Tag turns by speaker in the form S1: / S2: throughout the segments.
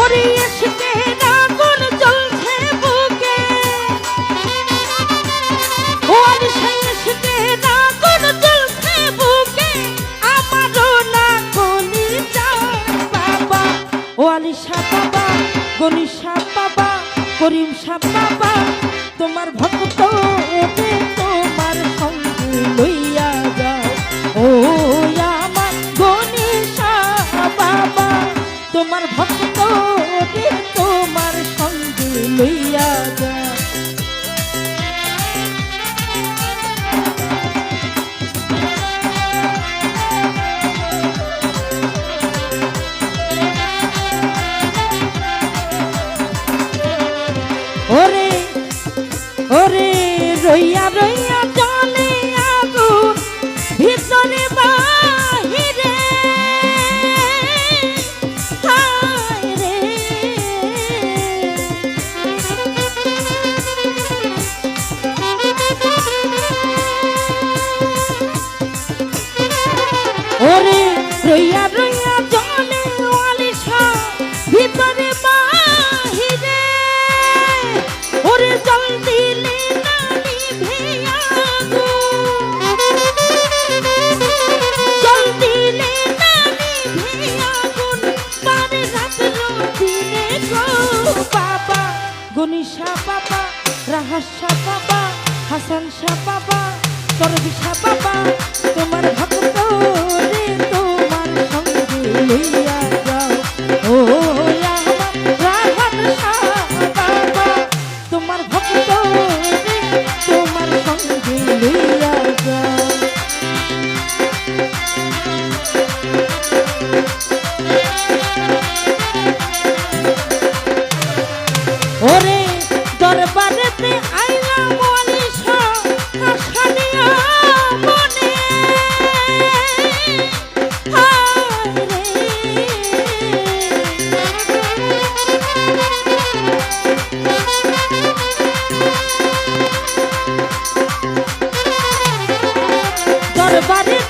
S1: ওরে এসকে আগুন জ্বলছে বুকে। ও আলিশা এসকে আগুন জ্বলছে বুকে। আমারও না গলি বাবা। ও আলিশা বাবা গনিশা বাবা করিম শাহ বাবা, তোমার ভক্ত ওকে তোমার সঙ্গে লইয়া যাও। বাবা, তোমার ভক্ত ওরে রইয়া রইয়া জলে আগুন ভিতরে বাহিরে। রে। ওরে রইয়া রইয়া গনিশা বাবা রাহাসা বাবা হাসান শাহ বাবা করবিশা বাবা।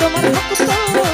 S1: তোমার ভক্ত